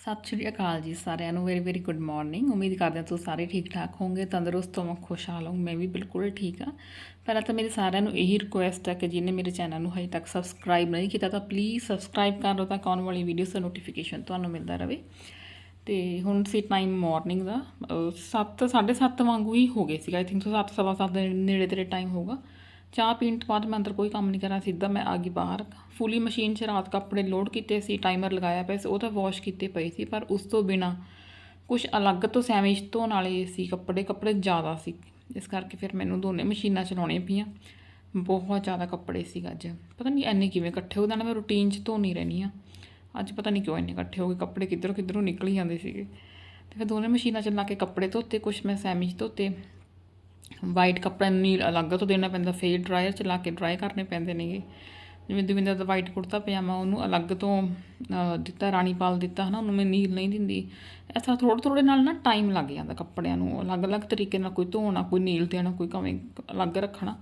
ਸਤਿ ਸ਼੍ਰੀ ਅਕਾਲ ਜੀ ਸਾਰਿਆਂ ਨੂੰ ਵੈਰੀ ਵੈਰੀ ਗੁੱਡ ਮਾਰਨਿੰਗ ਉਮੀਦ ਕਰਦੇ ਹਾਂ ਤੁਸੀਂ ਸਾਰੇ ਠੀਕ ਠਾਕ ਹੋਵੋਗੇ, ਤੰਦਰੁਸਤ ਹੋਵੋ ਖੁਸ਼ਹਾਲ ਹੋ ਮੈਂ ਵੀ ਬਿਲਕੁਲ ਠੀਕ ਆ ਪਹਿਲਾਂ ਤਾਂ ਮੇਰੇ ਸਾਰਿਆਂ ਨੂੰ ਇਹੀ ਰਿਕੁਐਸਟ ਹੈ ਕਿ ਜਿਹਨੇ ਮੇਰੇ ਚੈਨਲ ਨੂੰ ਹਜੇ ਤੱਕ ਸਬਸਕ੍ਰਾਈਬ ਨਹੀਂ ਕੀਤਾ, ਤਾਂ ਪਲੀਜ਼ ਸਬਸਕ੍ਰਾਈਬ ਕਰ ਲਓ ਤਾਂ ਆਉਣ ਵਾਲੀ ਵੀਡੀਓਜ਼ ਦਾ ਨੋਟੀਫਿਕੇਸ਼ਨ ਤੁਹਾਨੂੰ ਮਿਲਦਾ ਰਹੇ। ਤੇ ਹੁਣ ਸੀ ਟਾਈਮ ਮਾਰਨਿੰਗ ਦਾ 7 7:30 ਵਾਂਗੂ ਹੀ ਹੋ ਗਏ ਸੀਗਾ। ਆਈ ਥਿੰਕ ਸੋ 7 ਸਵਾ ਸੱਤ ਦੇ ਨੇੜੇ ਤੇੜੇ ਟਾਈਮ ਹੋਊਗਾ। ਚਾਹ ਪੀਣ ਤੋਂ ਬਾਅਦ ਮੈਂ ਅੰਦਰ ਕੋਈ ਕੰਮ ਨਹੀਂ ਕਰਾਂ ਸਿੱਧਾ ਮੈਂ ਆ ਗਈ ਬਾਹਰ। ਫੁੱਲੀ ਮਸ਼ੀਨ 'ਚ ਰਾਤ ਕੱਪੜੇ ਲੋਡ ਕੀਤੇ ਸੀ, ਟਾਈਮਰ ਲਗਾਇਆ ਪਿਆ ਸੀ, ਉਹ ਤਾਂ ਵਾਸ਼ ਕੀਤੇ ਪਏ ਸੀ, ਪਰ ਉਸ ਤੋਂ ਬਿਨਾ ਕੁਝ ਅਲੱਗ ਤੋਂ ਸੈਮਿਸ਼ ਧੋਣ ਵਾਲੇ ਸੀ ਕੱਪੜੇ ਕੱਪੜੇ ਜ਼ਿਆਦਾ ਸੀ। ਇਸ ਕਰਕੇ ਫਿਰ ਮੈਨੂੰ ਦੋਨੇ ਮਸ਼ੀਨਾਂ ਚਲਾਉਣੀਆਂ ਪਈਆਂ। ਬਹੁਤ ਜ਼ਿਆਦਾ ਕੱਪੜੇ ਸੀ ਅੱਜ। ਪਤਾ ਨਹੀਂ ਐਨੇ ਕਿਵੇਂ ਇਕੱਠੇ ਹੋ ਜਾਣਾ, ਮੈਂ ਰੂਟੀਨ 'ਚ ਧੋਣੀ ਰਹਿਣੀ ਆ ਅੱਜ ਪਤਾ ਨਹੀਂ ਕਿਉਂ ਇੰਨੇ ਇਕੱਠੇ ਹੋ ਗਏ, ਕੱਪੜੇ ਕਿੱਧਰੋਂ ਕਿੱਧਰੋਂ ਨਿਕਲ ਜਾਂਦੇ ਸੀਗੇ। ਤੇ ਫਿਰ ਦੋਨੇ ਮਸ਼ੀਨਾਂ 'ਚ ਲਾ ਕੇ ਕੱਪੜੇ ਧੋਤੇ ਕੁਝ ਮੈਂ ਸੈਮਿਸ਼ ਧੋਤੇ। ਵਾਈਟ ਕੱਪੜਾ ਨੀਲ ਅਲੱਗ ਤੋਂ ਦੇਣਾ ਪੈਂਦਾ, ਫੇਰ ਡਰਾਇਰ ਚ ਲਾ ਕੇ ਡਰਾਈ ਕਰਨੇ ਪੈਂਦੇ ਨੇਗੇ। ਜਿਵੇਂ ਦਵਿੰਦਰ ਦਾ ਵਾਈਟ ਕੁੜਤਾ ਪਜਾਮਾ, ਉਹਨੂੰ ਅਲੱਗ ਤੋਂ ਦਿੱਤਾ ਰਾਣੀ ਪਾਲ ਦਿੱਤਾ, ਹਨਾ, ਉਹਨੂੰ ਮੈਂ ਨੀਲ ਨਹੀਂ ਦਿੰਦੀ। ਇਸ ਤਰ੍ਹਾਂ ਥੋੜ੍ਹੇ ਥੋੜ੍ਹੇ ਨਾਲ ਨਾ ਟਾਈਮ ਲੱਗ ਜਾਂਦਾ ਕੱਪੜਿਆਂ ਨੂੰ ਅਲੱਗ-ਅਲੱਗ ਤਰੀਕੇ ਨਾਲ ਕੋਈ ਧੋਣਾ, ਕੋਈ ਨੀਲ ਦੇਣਾ, ਕੋਈ ਕਵੇਂ ਅਲੱਗ ਰੱਖਣਾ।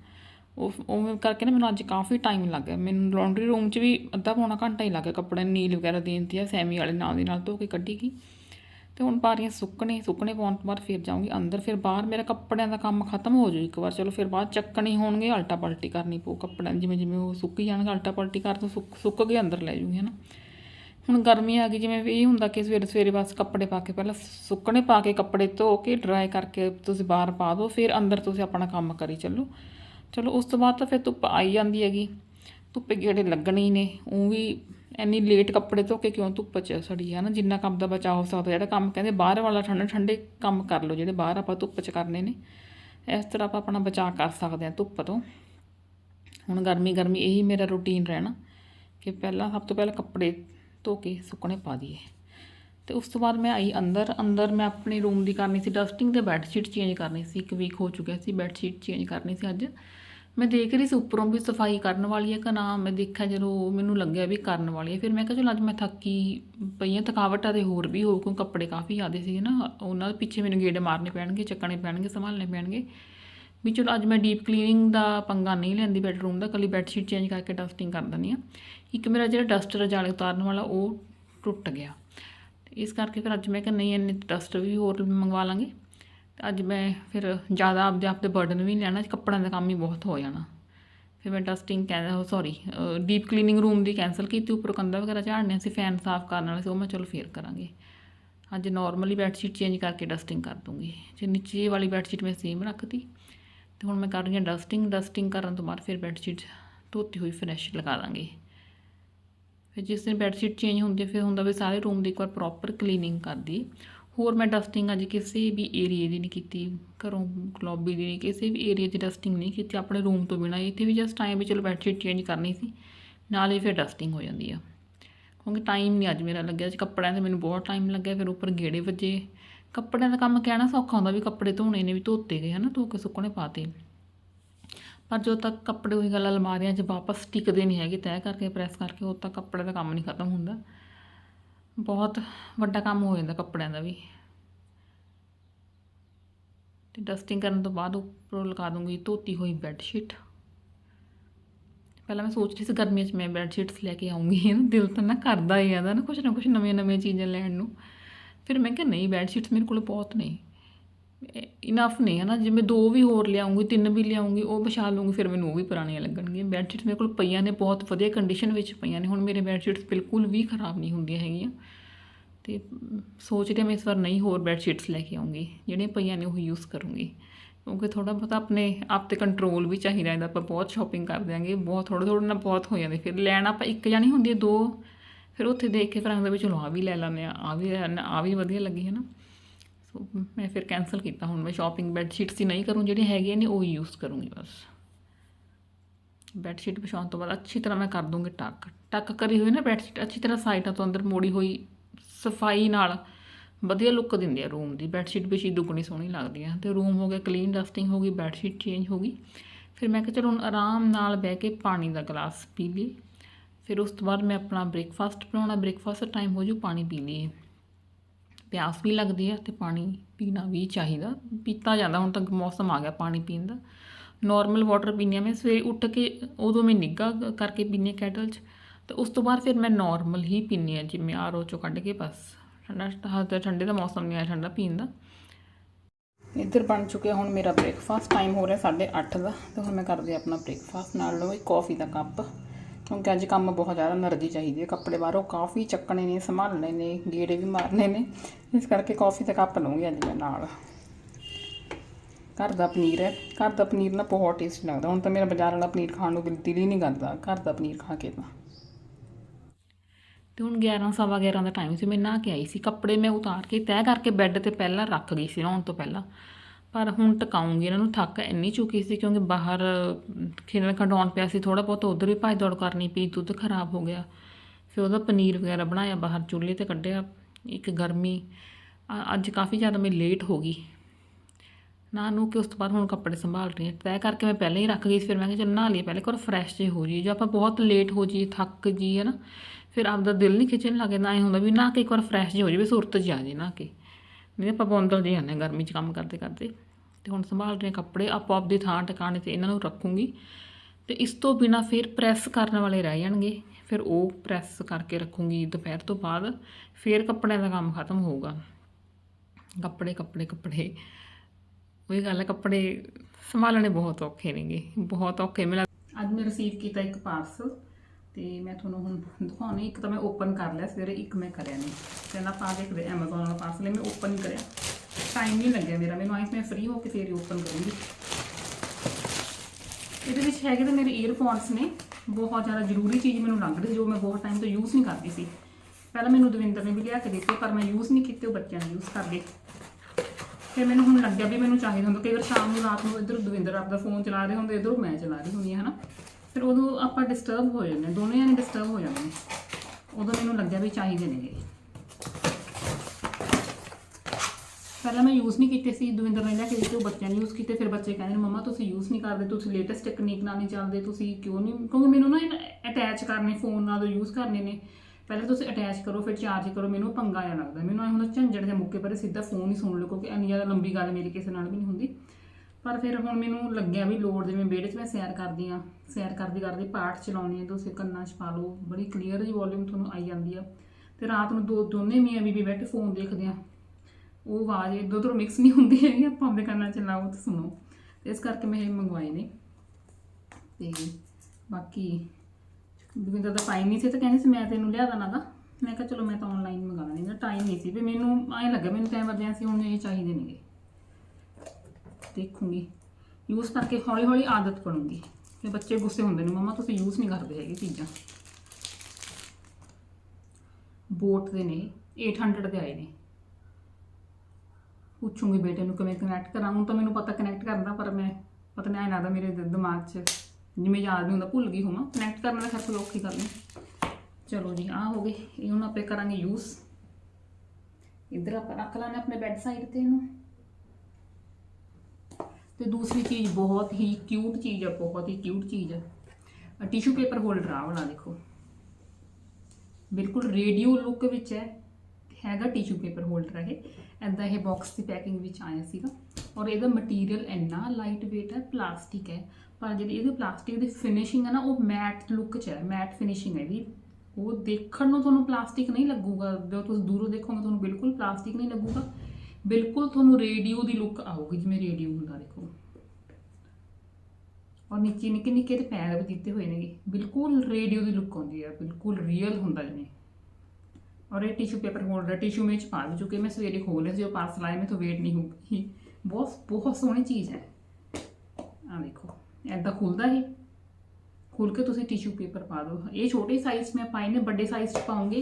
ਉਹ ਉਵੇਂ ਕਰਕੇ ਨਾ ਮੈਨੂੰ ਅੱਜ ਕਾਫੀ ਟਾਈਮ ਲੱਗ ਗਿਆ। ਮੈਨੂੰ ਲਾਂਡਰੀ ਰੂਮ 'ਚ ਵੀ ਅੱਧਾ ਪੌਣਾ ਘੰਟਾ ਹੀ ਲੱਗ ਗਿਆ ਕੱਪੜੇ ਨੂੰ ਨੀਲ ਵਗੈਰਾ ਦੇਣ ਤੇ ਆ ਸੈਮੀ ਵਾਲੇ ਨਾਲ ਦੇ ਨਾਲ ਧੋ ਕੇ ਕੱਢੀ ਗਈ ਤੇ ਹੁਣ ਪਾਰੀਆਂ ਸੁੱਕਣੇ ਸੁੱਕਣੇ ਪਾਉਣ ਤੋਂ ਬਾਅਦ ਫਿਰ ਜਾਊਂਗੀ ਅੰਦਰ, ਫਿਰ ਬਾਹਰ ਮੇਰਾ ਕੱਪੜਿਆਂ ਦਾ ਕੰਮ ਖਤਮ ਹੋ ਜਾਊ ਇੱਕ ਵਾਰ। ਚਲੋ ਫਿਰ ਬਾਅਦ ਚੱਕਣੇ ਹੋਣਗੇ ਅਲਟਾ ਪਲਟੀ ਕਰਨੀ ਪਊ ਕੱਪੜਿਆਂ ਜਿਵੇਂ ਜਿਵੇਂ ਉਹ ਸੁੱਕੀ ਜਾਣਗੇ ਅਲਟਾ ਪਲਟੀ ਕਰ ਤੋਂ ਸੁੱਕ ਸੁੱਕ ਕੇ ਅੰਦਰ ਲੈ ਜੂਗੀ ਹਨਾ। ਹੁਣ ਗਰਮੀ ਆ ਗਈ, ਜਿਵੇਂ ਇਹ ਹੁੰਦਾ ਕਿ ਸਵੇਰੇ ਸਵੇਰੇ ਬਸ ਕੱਪੜੇ ਪਾ ਕੇ ਪਹਿਲਾਂ ਸੁੱਕਣੇ ਪਾ ਕੇ ਕੱਪੜੇ ਧੋ ਕੇ ਡਰਾਈ ਕਰਕੇ ਤੁਸੀਂ ਬਾਹਰ ਪਾ ਦਿਓ ਫਿਰ ਅੰਦਰ ਤੁਸੀਂ ਆਪਣਾ ਕੰਮ ਕਰੀ ਚੱਲੋ। ਚਲੋ ਉਸ ਤੋਂ ਬਾਅਦ ਤਾਂ ਫਿਰ ਧੁੱਪ ਆਈ ਜਾਂਦੀ ਹੈਗੀ, ਧੁੱਪੇ ਗੇੜੇ ਲੱਗਣੇ ਹੀ ਨੇ ਉਹ ਵੀ ਇੰਨੀ ਲੇਟ ਕੱਪੜੇ ਧੋ ਕੇ ਕਿਉਂ ਧੁੱਪ 'ਚ ਸੜੀ ਹੈ ਨਾ? ਜਿੰਨਾ ਕੰਮ ਦਾ ਬਚਾਅ ਹੋ ਸਕਦਾ, ਜਿਹੜਾ ਕੰਮ ਕਹਿੰਦੇ ਬਾਹਰ ਵਾਲਾ ਠੰਡੇ ਠੰਡੇ ਕੰਮ ਕਰ ਲਓ, ਜਿਹੜੇ ਬਾਹਰ ਆਪਾਂ ਧੁੱਪ 'ਚ ਕਰਨੇ ਨੇ। ਇਸ ਤਰ੍ਹਾਂ ਆਪਾਂ ਆਪਣਾ ਬਚਾਅ ਕਰ ਸਕਦੇ ਹਾਂ ਧੁੱਪ ਤੋਂ। ਹੁਣ ਗਰਮੀ ਗਰਮੀ, ਇਹੀ ਮੇਰਾ ਰੂਟੀਨ ਰਹਿਣਾ ਕਿ ਪਹਿਲਾਂ, ਸਭ ਤੋਂ ਪਹਿਲਾਂ ਕੱਪੜੇ ਧੋ ਕੇ ਸੁੱਕਣੇ ਪਾ ਦਈਏ। ਤੇ ਉਸ ਤੋਂ ਬਾਅਦ ਮੈਂ ਆਈ ਅੰਦਰ ਅੰਦਰ ਮੈਂ ਆਪਣੇ ਰੂਮ ਦੀ ਕਰਨੀ ਸੀ ਡਸਟਿੰਗ ਤੇ ਬੈੱਡ ਸ਼ੀਟ ਚੇਂਜ ਕਰਨੀ ਸੀ। ਇੱਕ ਵੀਕ ਹੋ ਚੁੱਕਿਆ ਸੀ ਬੈੱਡ ਸ਼ੀਟ ਚੇਂਜ ਕਰਨੀ ਸੀ ਅੱਜ। ਮੈਂ ਦੇਖ ਰਹੀ ਸੀ ਉੱਪਰੋਂ ਵੀ ਸਫ਼ਾਈ ਕਰਨ ਵਾਲੀ ਹੈ ਕਿ ਨਾ, ਮੈਂ ਦੇਖਿਆ ਜਦੋਂ ਮੈਨੂੰ ਲੱਗਿਆ ਵੀ ਕਰਨ ਵਾਲੀ ਹੈ, ਫਿਰ ਮੈਂ ਕਿਹਾ ਚਲ ਅੱਜ ਮੈਂ ਥੱਕੀ ਪਈ ਹਾਂ, ਥਕਾਵਟ ਆ ਤੇ ਹੋਰ ਵੀ ਹੋ ਕਿਉਂ ਕੱਪੜੇ ਕਾਫੀ ਜ਼ਿਆਦੇ ਸੀਗੇ ਨਾ, ਉਹਨਾਂ ਦੇ ਪਿੱਛੇ ਮੈਨੂੰ ਗੇੜੇ ਮਾਰਨੇ ਪੈਣਗੇ, ਚੱਕਣੇ ਪੈਣਗੇ, ਸੰਭਾਲਣੇ ਪੈਣਗੇ। ਵੀ ਚਲੋ ਅੱਜ ਮੈਂ ਡੀਪ ਕਲੀਨਿੰਗ ਦਾ ਪੰਗਾ ਨਹੀਂ ਲੈਂਦੀ ਬੈਡਰੂਮ ਦਾ ਕੱਲੀ ਬੈੱਡਸ਼ੀਟ ਚੇਂਜ ਕਰਕੇ ਡਸਟਿੰਗ ਕਰ ਦਿੰਦੀ ਆ ਇੱਕ ਮੇਰਾ ਜਿਹੜਾ ਡਸਟਰ ਜਾਲੇ ਉਤਾਰਨ ਵਾਲਾ, ਉਹ ਟੁੱਟ ਗਿਆ। ਤੇ ਇਸ ਕਰਕੇ ਫਿਰ ਅੱਜ ਮੈਂ ਕਿਹਾ ਨਹੀਂ, ਇੰਨੇ ਡਸਟਰ ਵੀ ਹੋਰ ਮੰਗਵਾ ਲਾਂਗੇ। ਅੱਜ ਮੈਂ ਫਿਰ ਜ਼ਿਆਦਾ ਆਪਦੇ ਆਪ ਤੇ ਬਰਡਨ ਵੀ ਨਹੀਂ ਲੈਣਾ ਕੱਪੜਿਆਂ ਦਾ ਕੰਮ ਹੀ ਬਹੁਤ ਹੋ ਜਾਣਾ। ਫਿਰ ਮੈਂ ਡਸਟਿੰਗ ਕਹਿੰਦਾ ਸੌਰੀ ਡੀਪ ਕਲੀਨਿੰਗ ਰੂਮ ਦੀ ਕੈਨਸਲ ਕੀਤੀ, ਉੱਪਰ ਕੰਧਾਂ ਵਗੈਰਾ ਝਾੜਨੇ ਸੀ ਫੈਨ ਸਾਫ਼ ਕਰਨ ਵਾਲੇ ਸੀ, ਉਹ ਮੈਂ ਚਲੋ ਫੇਰ ਕਰਾਂਗੇ। ਅੱਜ ਨਾਰਮਲੀ ਬੈੱਡਸ਼ੀਟ ਚੇਂਜ ਕਰਕੇ ਡਸਟਿੰਗ ਕਰ ਦੂੰਗੀ। ਜੇ ਨੀਚੇ ਵਾਲੀ ਬੈੱਡਸ਼ੀਟ ਮੈਂ ਸੇਮ ਰੱਖਤੀ, ਤੇ ਹੁਣ ਮੈਂ ਕਰ ਰਹੀ ਹਾਂ ਡਸਟਿੰਗ ਡਸਟਿੰਗ ਕਰਨ ਤੋਂ ਬਾਅਦ ਫਿਰ ਬੈੱਡਸ਼ੀਟ ਧੋਤੀ ਹੋਈ ਫਰੈਸ਼ ਲਗਾ ਦਾਂਗੇ। ਫਿਰ ਜਿਸ ਦਿਨ ਬੈੱਡਸ਼ੀਟ ਚੇਂਜ ਹੁੰਦੀ ਹੈ, ਫਿਰ ਹੁੰਦਾ ਵੀ ਸਾਰੇ ਰੂਮ ਦੀ ਇੱਕ ਵਾਰ ਪ੍ਰੋਪਰ ਕਲੀਨਿੰਗ ਕਰਦੀ ਹੋਰ ਮੈਂ ਡਸਟਿੰਗ ਅੱਜ ਕਿਸੇ ਵੀ ਏਰੀਏ ਦੀ ਨਹੀਂ ਕੀਤੀ, ਘਰੋਂ ਲੌਬੀ ਦੀ ਨਹੀਂ, ਕਿਸੇ ਵੀ ਏਰੀਏ ਦੀ ਡਸਟਿੰਗ ਨਹੀਂ ਕੀਤੀ, ਆਪਣੇ ਰੂਮ ਤੋਂ ਬਿਨਾਂ, ਇੱਥੇ ਵੀ ਜਸਟ ਟਾਈਮ ਵੀ ਚਲੋ ਬੈੱਡਸ਼ੀਟ ਚੇਂਜ ਕਰਨੀ ਸੀ, ਨਾਲ ਹੀ ਫਿਰ ਡਸਟਿੰਗ ਹੋ ਜਾਂਦੀ ਆ। ਕਿਉਂਕਿ ਟਾਈਮ ਨਹੀਂ ਅੱਜ ਮੇਰਾ ਲੱਗਿਆ, ਅੱਜ ਕੱਪੜਿਆਂ ਤੇ ਮੈਨੂੰ ਬਹੁਤ ਟਾਈਮ ਲੱਗਿਆ, ਫਿਰ ਉੱਪਰ ਗੇੜੇ ਵੱਜੇ। ਕੱਪੜਿਆਂ ਦਾ ਕੰਮ ਕਹਿਣਾ ਸੌਖਾ ਹੁੰਦਾ ਵੀ ਕੱਪੜੇ ਧੋਣੇ ਨੇ, ਵੀ ਧੋਤੇ ਗਏ, ਹਨਾ, ਧੋ ਕੇ ਸੁੱਕਣੇ ਪਾਤੇ। ਪਰ ਜਦੋਂ ਤੱਕ ਕੱਪੜੇ ਉਹੀ ਗੱਲ ਅਲਮਾਰੀਆਂ 'ਚ ਵਾਪਸ ਟਿਕਦੇ ਨਹੀਂ ਹੈਗੇ, ਤੈਅ ਕਰਕੇ ਪ੍ਰੈਸ ਕਰਕੇ, ਉਦੋਂ ਤੱਕ ਕੱਪੜੇ ਦਾ ਕੰਮ ਨਹੀਂ ਖਤਮ ਹੁੰਦਾ। ਬਹੁਤ ਵੱਡਾ ਕੰਮ ਹੋ ਜਾਂਦਾ ਕੱਪੜਿਆਂ ਦਾ ਵੀ। ਤੇ ਡਸਟਿੰਗ ਕਰਨ ਤੋਂ ਬਾਅਦ ਉੱਪਰੋਂ ਲਗਾ ਦੂੰਗੀ ਧੋਤੀ ਹੋਈ ਬੈੱਡ ਸ਼ੀਟ ਪਹਿਲਾਂ ਮੈਂ ਸੋਚ ਰਹੀ ਸੀ ਗਰਮੀਆਂ 'ਚ ਮੈਂ ਬੈੱਡ ਸ਼ੀਟਸ ਲੈ ਕੇ ਆਉਂਗੀ ਦਿਲ ਤਾਂ ਨਾ ਕਰਦਾ ਹੀ ਆਦਾ ਨਾ ਕੁਛ ਨਾ ਕੁਛ ਨਵੀਆਂ ਨਵੀਆਂ ਚੀਜ਼ਾਂ ਲੈਣ ਨੂੰ। ਫਿਰ ਮੈਂ ਕਿਹਾ ਨਹੀਂ ਬੈੱਡ ਸ਼ੀਟਸ ਮੇਰੇ ਕੋਲ ਬਹੁਤ ਨੇ। ਇਨਫ ਨਹੀਂ ਹੈ ਨਾ ਜਿਵੇਂ ਦੋ ਵੀ ਹੋਰ ਲਿਆਉਂਗੀ, ਤਿੰਨ ਵੀ ਲਿਆਉਂਗੀ, ਉਹ ਵਿਛਾ ਲੂੰਗੀ ਫਿਰ ਮੈਨੂੰ ਉਹ ਵੀ ਪੁਰਾਣੀਆਂ ਲੱਗਣਗੀਆਂ। ਬੈੱਡ ਸ਼ੀਟਸ ਮੇਰੇ ਕੋਲ ਪਈਆਂ ਨੇ, ਬਹੁਤ ਵਧੀਆ ਕੰਡੀਸ਼ਨ ਵਿੱਚ ਪਈਆਂ ਨੇ। ਹੁਣ ਮੇਰੇ ਬੈੱਡ ਸ਼ੀਟਸ ਬਿਲਕੁਲ ਵੀ ਖਰਾਬ ਨਹੀਂ ਹੁੰਦੀਆਂ ਹੈਗੀਆਂ। ਤੇ ਸੋਚ ਰਹੀ ਮੈਂ ਇਸ ਵਾਰ ਨਹੀਂ ਹੋਰ ਬੈੱਡ ਸ਼ੀਟਸ ਲੈ ਕੇ ਆਉਂਗੀ। ਜਿਹੜੀਆਂ ਪਈਆਂ ਨੇ, ਉਹ ਯੂਜ਼ ਕਰੂੰਗੀ। ਕਿਉਂਕਿ ਥੋੜਾ ਬਹੁਤਾ ਆਪਣੇ ਆਪ ਤੇ ਕੰਟਰੋਲ ਵੀ ਚਾਹੀਦਾ ਇਹਦਾ। ਆਪਾਂ ਬਹੁਤ ਸ਼ਾਪਿੰਗ ਕਰ ਦਿਆਂਗੇ, ਬਹੁਤ ਥੋੜਾ ਥੋੜਾ ਨਾਲ ਬਹੁਤ ਹੋ ਜਾਂਦੇ। ਫਿਰ ਲੈਣ ਆਪਾਂ ਇੱਕ ਜਾਣੀ ਹੁੰਦੀ ਹੈ, ਦੋ। ਫਿਰ ਉੱਥੇ ਦੇਖ ਕੇ ਫਿਰ ਆਉਂਦਾ ਵੀ ਚਲੋ ਆ ਵੀ ਲੈ ਲੈਂਦੇ ਆ ਆ ਵੀ ਆ ਵੀ ਵਧੀਆ ਲੱਗੀ ਹੈ ਨਾ ਸੋ ਮੈਂ ਫਿਰ ਕੈਨਸਲ ਕੀਤਾ, ਹੁਣ ਮੈਂ ਸ਼ਾਪਿੰਗ ਬੈੱਡ ਸ਼ੀਟਸ ਹੀ ਨਹੀਂ ਕਰੂੰ, ਜਿਹੜੀਆਂ ਹੈਗੀਆਂ ਨੇ, ਉਹ ਯੂਜ਼ ਕਰੂੰਗੀ ਬਸ। ਬੈੱਡ ਸ਼ੀਟ ਵਿਛਾਉਣ ਤੋਂ ਬਾਅਦ ਅੱਛੀ ਤਰ੍ਹਾਂ ਮੈਂ ਕਰ ਦੂੰਗੀ ਟੱਕ। ਟੱਕ ਕਰੀ ਹੋਈ ਨਾ ਬੈੱਡ ਸ਼ੀਟ ਅੱਛੀ ਤਰ੍ਹਾਂ ਸਾਈਡਾਂ ਤੋਂ ਅੰਦਰ ਮੋੜੀ ਹੋਈ ਸਫ਼ਾਈ ਨਾਲ, ਵਧੀਆ ਲੁੱਕ ਦਿੰਦੀ ਆ ਰੂਮ ਦੀ। ਬੈੱਡ ਸ਼ੀਟ ਵੀ ਦੁੱਗਣੀ ਸੋਹਣੀ ਲੱਗਦੀ ਆ। ਤੇ ਰੂਮ ਹੋ ਗਿਆ ਕਲੀਨ ਡਸਟਿੰਗ ਹੋ ਗਈ ਬੈੱਡ ਸ਼ੀਟ ਚੇਂਜ ਹੋ ਗਈ। ਫਿਰ ਮੈਂ ਕਿਹਾ ਚਲੋ ਹੁਣ ਆਰਾਮ ਨਾਲ ਬਹਿ ਕੇ ਪਾਣੀ ਦਾ ਗਲਾਸ ਪੀ ਲਈ ਫਿਰ ਉਸ ਤੋਂ ਬਾਅਦ ਮੈਂ ਆਪਣਾ ਬ੍ਰੇਕਫਾਸਟ ਬਣਾਉਣਾ। ਬ੍ਰੇਕਫਾਸਟ ਟਾਈਮ ਹੋ ਜੂ, ਪਾਣੀ ਪੀ ਲਈਏ। ਪਿਆਸ ਵੀ ਲੱਗਦੀ ਹੈ ਤੇ ਪਾਣੀ ਪੀਣਾ ਵੀ ਚਾਹੀਦਾ। ਪੀਤਾ ਜਾਂਦਾ, ਹੁਣ ਤਾਂ ਮੌਸਮ ਆ ਗਿਆ ਪਾਣੀ ਪੀਣ ਦਾ। ਨਾਰਮਲ ਵਾਟਰ ਪੀਣੀ ਹਾਂ ਮੈਂ, ਸਵੇਰੇ ਉੱਠ ਕੇ ਉਦੋਂ ਮੈਂ ਨਿੱਘਾ ਕਰਕੇ ਪੀਂਦੀ ਕੈਟਲ 'ਚ, ਤੇ ਉਸ ਤੋਂ ਬਾਅਦ ਫਿਰ ਮੈਂ ਨਾਰਮਲ ਹੀ ਪੀਂਦੀ ਹਾਂ ਜਿਵੇਂ ਆਰਓ ਚੋਂ ਕੱਢ ਕੇ ਬਸ। ਠੰਡਾ ਹਾਲ ਠੰਡੇ ਦਾ ਮੌਸਮ ਨਹੀਂ ਆਇਆ ਠੰਡਾ ਪੀਣ ਦਾ। ਇੱਧਰ ਬਣ ਚੁੱਕਿਆ ਹੁਣ ਮੇਰਾ ਬ੍ਰੇਕਫਾਸਟ ਟਾਈਮ ਹੋ ਰਿਹਾ 8:30 ਦਾ, ਤੇ ਹੁਣ ਮੈਂ ਕਰਦੀ ਆਪਣਾ ਬ੍ਰੇਕਫਾਸਟ ਨਾਲ ਲਓ ਇੱਕ ਕਾਫੀ ਦਾ ਕੱਪ। ਕਿਉਂਕਿ ਅੱਜ ਕੰਮ ਬਹੁਤ ਜ਼ਿਆਦਾ ਨਰਦੀ ਚਾਹੀਦੀ ਹੈ, ਕੱਪੜੇ ਬਾਹਰੋਂ ਕਾਫੀ ਚੱਕਣੇ ਨੇ, ਸੰਭਾਲਣੇ ਨੇ, ਗੇੜੇ ਵੀ ਮਾਰਨੇ ਨੇ। ਇਸ ਕਰਕੇ ਕਾਫੀ ਤੇ ਕੱਪ ਲਵਾਂਗੀ ਅੱਜ ਮੈਂ ਨਾਲ। ਘਰ ਦਾ ਪਨੀਰ ਹੈ, ਘਰ ਦਾ ਪਨੀਰ ਨਾ ਬਹੁਤ ਟੇਸਟੀ ਲੱਗਦਾ। ਹੁਣ ਤਾਂ ਮੇਰਾ ਬਾਜ਼ਾਰ ਵਾਲਾ ਪਨੀਰ ਖਾਣ ਨੂੰ ਬਿਲਕੁਲ ਹੀ ਨਹੀਂ ਕਰਦਾ, ਘਰ ਦਾ ਪਨੀਰ ਖਾ ਕੇ ਤਾਂ। ਤੇ ਹੁਣ 11 ਸਵਾ 11 ਦਾ ਟਾਈਮ ਸੀ, ਮੈਂ ਨਾ ਕੇ ਆਈ ਸੀ। ਕੱਪੜੇ ਮੈਂ ਉਤਾਰ ਕੇ ਤੈਅ ਕਰਕੇ ਬੈੱਡ ਤੇ ਪਹਿਲਾਂ ਰੱਖ ਗਈ ਸੀ, ਨਹਾਉਣ ਤੋਂ ਪਹਿਲਾਂ। ਪਰ ਹੁਣ ਟਿਕਾਉਂਗੀ, ਇਹਨਾਂ ਨੂੰ ਥੱਕ ਇੰਨੀ ਚੁੱਕੀ ਸੀ ਕਿਉਂਕਿ ਬਾਹਰ ਖੇਲਣ ਖਡਾਉਣ ਪਿਆ ਸੀ ਥੋੜਾ ਬਹੁਤ, ਉਧਰ ਵੀ ਭੱਜ ਦੌੜ ਕਰਨੀ ਪਈ, ਦੁੱਧ ਖਰਾਬ ਹੋ ਗਿਆ। ਫਿਰ ਉਹਦਾ ਪਨੀਰ ਵਗੈਰਾ ਬਣਾਇਆ ਬਾਹਰ, ਚੁੱਲ੍ਹੇ ਤੇ ਕੱਢਿਆ, ਇੱਕ ਗਰਮੀ ਅੱਜ ਕਾਫੀ ਜ਼ਿਆਦਾ ਮੈਂ ਲੇਟ ਹੋ ਗਈ। ਨਾ ਨੂੰ ਕਿ ਉਸ ਤੋਂ ਬਾਅਦ ਹੁਣ ਕੱਪੜੇ ਸੰਭਾਲ ਰਹੀ ਹਾਂ। ਤੈਅ ਕਰਕੇ ਮੈਂ ਪਹਿਲਾਂ ਹੀ ਰੱਖ ਗਈ ਸੀ, ਫਿਰ ਮੈਂ ਕਿਹਾ ਚੱਲ ਨਹਾ ਲਈ ਪਹਿਲੇ ਕੋਲ ਫਰੈਸ਼ ਜੇ ਹੋ ਜੀ ਜੇ ਆਪਾਂ ਬਹੁਤ ਲੇਟ ਹੋ ਜੀ ਥੱਕ ਜੀ ਹੈ ਨਾ ਫਿਰ ਆਪਦਾ ਦਿਲ ਨਹੀਂ ਖਿੱਚਣ ਲੱਗੇ ਨਾ ਇਹ ਹੁੰਦਾ ਵੀ ਨਾ ਕਿ ਇੱਕ ਵਾਰ ਫਰੈਸ਼ ਜੇ ਹੋ ਜਾਵੇ ਸੁਰਤ ਜੀ ਆ ਜੇ ਨਾ ਕਿ। ਨਹੀਂ, ਆਪਾਂ ਬੌਂਦਲ ਜੇ ਜਾਂਦੇ ਹਾਂ ਗਰਮੀ 'ਚ ਕੰਮ ਕਰਦੇ ਕਰਦੇ ਤੇ ਹੁਣ ਸੰਭਾਲ ਰਹੇ ਹਾਂ ਕੱਪੜੇ ਆਪੋ ਆਪ ਦੀ ਥਾਂ ਟਿਕਾਣੇ ਤੇ ਇਹਨਾਂ ਨੂੰ ਰੱਖੂੰਗੀ। ਤੇ ਇਸ ਤੋਂ ਬਿਨਾ ਫਿਰ ਪ੍ਰੈਸ ਕਰਨ ਵਾਲੇ ਰਹਿ ਜਾਣਗੇ। ਫਿਰ ਉਹ ਪ੍ਰੈਸ ਕਰਕੇ ਰੱਖੂੰਗੀ ਦੁਪਹਿਰ ਤੋਂ ਬਾਅਦ। ਫਿਰ ਕੱਪੜਿਆਂ ਦਾ ਕੰਮ ਖਤਮ ਹੋਊਗਾ। ਕੱਪੜੇ ਕੱਪੜੇ ਕੱਪੜੇ। ਉਹੀ ਗੱਲ ਹੈ, ਕੱਪੜੇ ਸੰਭਾਲਣੇ ਬਹੁਤ ਔਖੇ ਨੇਗੇ। ਬਹੁਤ ਔਖੇ। ਮਿਲ ਅੱਜ ਮੈਂ ਰਿਸੀਵ ਕੀਤਾ ਇੱਕ ਪਾਰਸਲ ਤੇ ਮੈਂ ਤੁਹਾਨੂੰ ਹੁਣ ਦਿਖਾਉਣੀ। ਇੱਕ ਤਾਂ ਮੈਂ ਓਪਨ ਕਰ ਲਿਆ। ਸਵੇਰੇ ਇੱਕ ਮੈਂ ਕਰਿਆ ਨਹੀਂ। ਪਹਿਲਾਂ ਪਾ ਦੇਖਦੇ Amazon ਵਾਲਾ ਪਾਰਸਲ ਹੈ। ਮੈਂ ਓਪਨ ਕਰਿਆ। ਟਾਈਮ ਨਹੀਂ ਲੱਗਿਆ ਮੇਰਾ। ਮੈਨੂੰ ਆਈਸ ਮੈਂ ਫ੍ਰੀ ਹੋ ਕੇ ਫੇਰ ਓਪਨ ਕਰੂੰਗੀ। ਇਹਦੇ ਵਿੱਚ ਹੈਗੇ ਤਾਂ ਮੇਰੇ ਈਅਰਫੋਨਸ ਨੇ। ਬਹੁਤ ਜ਼ਿਆਦਾ ਜ਼ਰੂਰੀ ਚੀਜ਼ ਮੈਨੂੰ ਲੱਗ ਰਹੀ ਜੋ ਮੈਂ ਬਹੁਤ ਟਾਈਮ ਤੋਂ ਯੂਜ਼ ਨਹੀਂ ਕਰਦੀ ਸੀ। ਪਹਿਲਾਂ ਮੈਨੂੰ ਦਵਿੰਦਰ ਨੇ ਵੀ ਲਿਆ ਕੇ ਦਿੱਤੇ ਪਰ ਮੈਂ ਯੂਜ਼ ਨਹੀਂ ਕੀਤੇ ਉਹ ਬੱਚਿਆਂ ਨੇ ਯੂਜ਼ ਕਰਦੇ ਫਿਰ ਮੈਨੂੰ ਹੁਣ ਲੱਗਿਆ ਵੀ ਮੈਨੂੰ ਚਾਹੀਦਾ ਹੁੰਦਾ। ਕਈ ਵਾਰ ਸ਼ਾਮ ਨੂੰ ਰਾਤ ਨੂੰ ਇੱਧਰ ਦਵਿੰਦਰ ਆਪਦਾ ਫੋਨ ਚਲਾ ਰਹੇ ਹੁੰਦੇ ਇੱਧਰੋਂ ਮੈਂ ਚਲਾ ਰਹੀ ਹੁੰਦੀ ਹਾਂ ਹਨਾ? ਫਿਰ ਉਦੋਂ ਆਪਾਂ ਡਿਸਟਰਬ ਹੋ ਜਾਂਦੇ ਹਾਂ, ਦੋਨੇ ਜਾਨੇ ਡਿਸਟਰਬ ਹੋ ਜਾਂਦੇ ਉਦੋਂ ਮੈਨੂੰ ਲੱਗਿਆ ਵੀ ਚਾਹੀਦੇ ਨੇਗੇ ਪਹਿਲਾਂ ਮੈਂ ਯੂਜ਼ ਨਹੀਂ ਕੀਤੇ ਸੀ, ਦਵਿੰਦਰ ਨੇ ਲਿਆ ਕੇ ਦਿੱਤੇ, ਉਹ ਬੱਚਿਆਂ ਨੇ ਯੂਜ਼ ਕੀਤੇ, ਫਿਰ ਬੱਚੇ ਕਹਿੰਦੇ ਨੇ, ਮੰਮਾ, ਤੁਸੀਂ ਯੂਜ਼ ਨਹੀਂ ਕਰਦੇ, ਤੁਸੀਂ ਲੇਟੈਸਟ ਟੈਕਨੀਕ ਨਾਲ ਨਹੀਂ ਚੱਲਦੇ, ਤੁਸੀਂ ਕਿਉਂ ਨਹੀਂ? ਕਿਉਂਕਿ ਮੈਨੂੰ ਨਾ ਅਟੈਚ ਕਰਨੇ ਫੋਨ ਨਾਲ ਯੂਜ਼ ਕਰਨੇ ਨੇ। ਪਹਿਲਾਂ ਤੁਸੀਂ ਅਟੈਚ ਕਰੋ, ਫਿਰ ਚਾਰਜ ਕਰੋ, ਮੈਨੂੰ ਪੰਗਾ ਜਿਹਾ ਲੱਗਦਾ। ਮੈਨੂੰ ਐ ਹੁੰਦਾ ਝੰਜੜ ਦੇ ਮੁੱਕੇ ਪਰ ਸਿੱਧਾ ਫੋਨ ਹੀ ਸੁਣ ਲਓ, ਕਿਉਂਕਿ ਇੰਨੀ ਜ਼ਿਆਦਾ ਲੰਬੀ ਗੱਲ ਮੇਰੀ ਕਿਸੇ ਨਾਲ ਵੀ ਨਹੀਂ ਹੁੰਦੀ। ਪਰ ਫਿਰ ਹੁਣ ਮੈਨੂੰ ਲੱਗਿਆ ਵੀ ਲੋੜ, ਜਿਵੇਂ ਵਿਹੜੇ 'ਚ ਮੈਂ ਸੈਰ ਕਰਦੀ ਆ ਸੈਰ ਕਰਦੀ ਕਰਦੀ ਪਾਠ ਚਲਾਉਣੀ ਹੈ, ਤੁਸੀਂ ਕੰਨਾਂ 'ਚ ਪਾ ਲਓ, ਬੜੀ ਕਲੀਅਰ ਜੀ ਵੋਲਿਊਮ ਤੁਹਾਨੂੰ ਆਈ ਜਾਂਦੀ ਆ। ਤੇ ਰਾਤ ਨੂੰ ਦੋ, ਦੋਨੇ ਮੀਆਂ ਬੀਬੀ ਬੈਠੇ ਫੋਨ ਦੇਖਦੇ ਆ ਉਹ ਆਵਾਜ਼ ਇੱਧਰ ਉੱਧਰ ਮਿਕਸ ਨਹੀਂ ਹੁੰਦੀ ਹੈਗੀ, ਆਪਾਂ ਆਪਣੇ ਕੰਨਾਂ 'ਚ ਲਾਓ ਤੇ ਸੁਣੋ। ਤੇ ਇਸ ਕਰਕੇ ਮੈਂ ਇਹ ਮੰਗਵਾਏ ਨੇ। ਤੇ ਬਾਕੀ ਦਵਿੰਦਰ ਦਾ ਟਾਈਮ ਨਹੀਂ ਸੀ ਤਾਂ ਕਹਿੰਦੀ ਸੀ ਮੈਂ ਤੈਨੂੰ ਲਿਆ ਦੇਣਾ ਦਾ ਮੈਂ ਕਿਹਾ ਚਲੋ ਮੈਂ ਤਾਂ ਆਨਲਾਈਨ ਮੰਗਾ ਲੈਂਦੀ ਨਾ ਟਾਈਮ ਨਹੀਂ ਸੀ। ਵੀ ਮੈਨੂੰ ਐਂ ਲੱਗਾ ਮੈਨੂੰ ਤਾਂ ਐਮਰਜੈਂਸੀ ਹੁਣ ਇਹ ਚਾਹੀਦੇ ਨੇਗੇ। ਦੇਖੂੰਗੀ। ਯੂਜ਼ ਕਰਕੇ ਹੌਲੀ ਹੌਲੀ ਆਦਤ ਬਣੂਗੀ। ਤੇ ਬੱਚੇ ਗੁੱਸੇ ਹੁੰਦੇ ਨੇ, ਮਮਾ ਤੁਸੀਂ ਯੂਜ਼ ਨਹੀਂ ਕਰਦੇ ਹੈਗੇ ਚੀਜ਼ਾਂ। ਬੋਟ ਦੇ ਨੇ 800 ਦੇ ਆਏ ਨੇ। ਪੁੱਛੂੰਗੀ ਬੇਟੇ ਨੂੰ ਕਿਵੇਂ ਕਨੈਕਟ ਕਰਾਂ। ਹੁਣ ਤਾਂ ਮੈਨੂੰ ਪਤਾ ਕਨੈਕਟ ਕਰਦਾ ਪਰ ਮੈਂ ਪਤਾ ਨਹੀਂ ਆਇਆ ਲੱਗਦਾ ਮੇਰੇ ਦਿ- ਦਿਮਾਗ 'ਚ ਜਿਵੇਂ ਯਾਦ ਨਹੀਂ ਹੁੰਦਾ, ਭੁੱਲ ਗਈ ਹੋਵਾਂ। ਕਨੈਕਟ ਕਰਨ ਦਾ ਖੈਰ ਕੋਈ ਔਖੀ ਗੱਲ ਨਹੀਂ। ਚਲੋ ਜੀ ਆ ਹੋ ਗਏ। ਇਹ ਹੁਣ ਆਪੇ ਕਰਾਂਗੇ ਯੂਜ਼ ਇੱਧਰ ਆਪਾਂ ਰੱਖ ਲਾਂਗੇ ਆਪਣੇ ਬੈੱਡ ਸਾਈਡ ਤੇ ਇਹਨੂੰ। ਤੇ ਦੂਸਰੀ ਚੀਜ਼ ਬਹੁਤ ਹੀ ਕਿਊਟ ਚੀਜ਼ ਆ, ਬਹੁਤ ਹੀ ਕਿਊਟ ਚੀਜ਼ ਆ। ਟਿਸ਼ੂ ਪੇਪਰ ਹੋਲਡਰ ਆ ਵਾਲਾ ਦੇਖੋ। ਬਿਲਕੁਲ ਰੇਡੀਓ ਲੁੱਕ ਵਿੱਚ ਹੈ। ਹੈਗਾ ਟਿਸ਼ੂ ਪੇਪਰ ਹੋਲਡਰ ਇਹ। ਐਦਾਂ ਇਹ ਬਾਕਸ ਦੀ ਪੈਕਿੰਗ ਵਿੱਚ ਆਇਆ ਸੀਗਾ। ਔਰ ਇਹਦਾ ਮਟੀਰੀਅਲ ਇੰਨਾ ਲਾਈਟ weight ਹੈ ਪਲਾਸਟਿਕ ਹੈ। ਪਰ ਜਿਹੜੀ ਇਹਦੇ ਪਲਾਸਟਿਕ ਦੀ ਫਿਨਿਸ਼ਿੰਗ ਹੈ ਨਾ, ਉਹ ਮੈਟ ਲੁੱਕ 'ਚ ਹੈ ਮੈਟ ਫਿਨਿਸ਼ਿੰਗ ਹੈ ਇਹਦੀ। ਉਹ ਦੇਖਣ ਨੂੰ ਤੁਹਾਨੂੰ ਪਲਾਸਟਿਕ ਨਹੀਂ ਲੱਗੂਗਾ। ਜਦੋਂ ਤੁਸੀਂ ਦੂਰੋਂ ਦੇਖੋਗੇ, ਤੁਹਾਨੂੰ ਬਿਲਕੁਲ ਪਲਾਸਟਿਕ ਨਹੀਂ ਲੱਗੂਗਾ। ਬਿਲਕੁਲ ਤੁਹਾਨੂੰ ਰੇਡੀਓ ਦੀ ਲੁੱਕ ਆਊਗੀ, ਜਿਵੇਂ ਰੇਡੀਓ ਹੁੰਦਾ ਦੇਖੋ। ਔਰ ਨੀਚੇ ਨਿੱਕੇ ਨਿੱਕੇ ਤੇ ਪੈਰ ਵੀ ਦਿੱਤੇ ਹੋਏ ਨੇਗੇ। ਬਿਲਕੁਲ ਰੇਡੀਓ ਦੀ ਲੁੱਕ ਆਉਂਦੀ ਹੈ, ਬਿਲਕੁਲ ਰੀਅਲ ਹੁੰਦਾ ਜਿਵੇਂ ਔਰ ਇਹ ਟਿਸ਼ੂ ਪੇਪਰ ਹੋਲਡਰ ਟਿਸ਼ੂ ਵਿੱਚ ਪਾ ਵੀ ਚੁੱਕੇ, ਮੈਂ ਸਵੇਰੇ ਖੋਲਿਆ ਸੀ ਉਹ ਪਾਰਸਲ ਆਇਆ ਮੈਂ ਵੇਟ ਨਹੀਂ ਹੋਊਗੀ। ਬਹੁਤ ਬਹੁਤ ਸੋਹਣੀ ਚੀਜ਼ ਹੈ। ਆ ਦੇਖੋ ਐਦਾਂ ਖੁੱਲਦਾ ਇਹ। ਖੁੱਲ ਕੇ ਤੁਸੀਂ ਟਿਸ਼ੂ ਪੇਪਰ ਪਾ ਦਿਓ। ਇਹ ਛੋਟੇ ਸਾਈਜ਼ ਮੈਂ ਪਾਏ ਨੇ, ਵੱਡੇ ਸਾਈਜ਼ 'ਚ ਪਾਉਂਗੇ,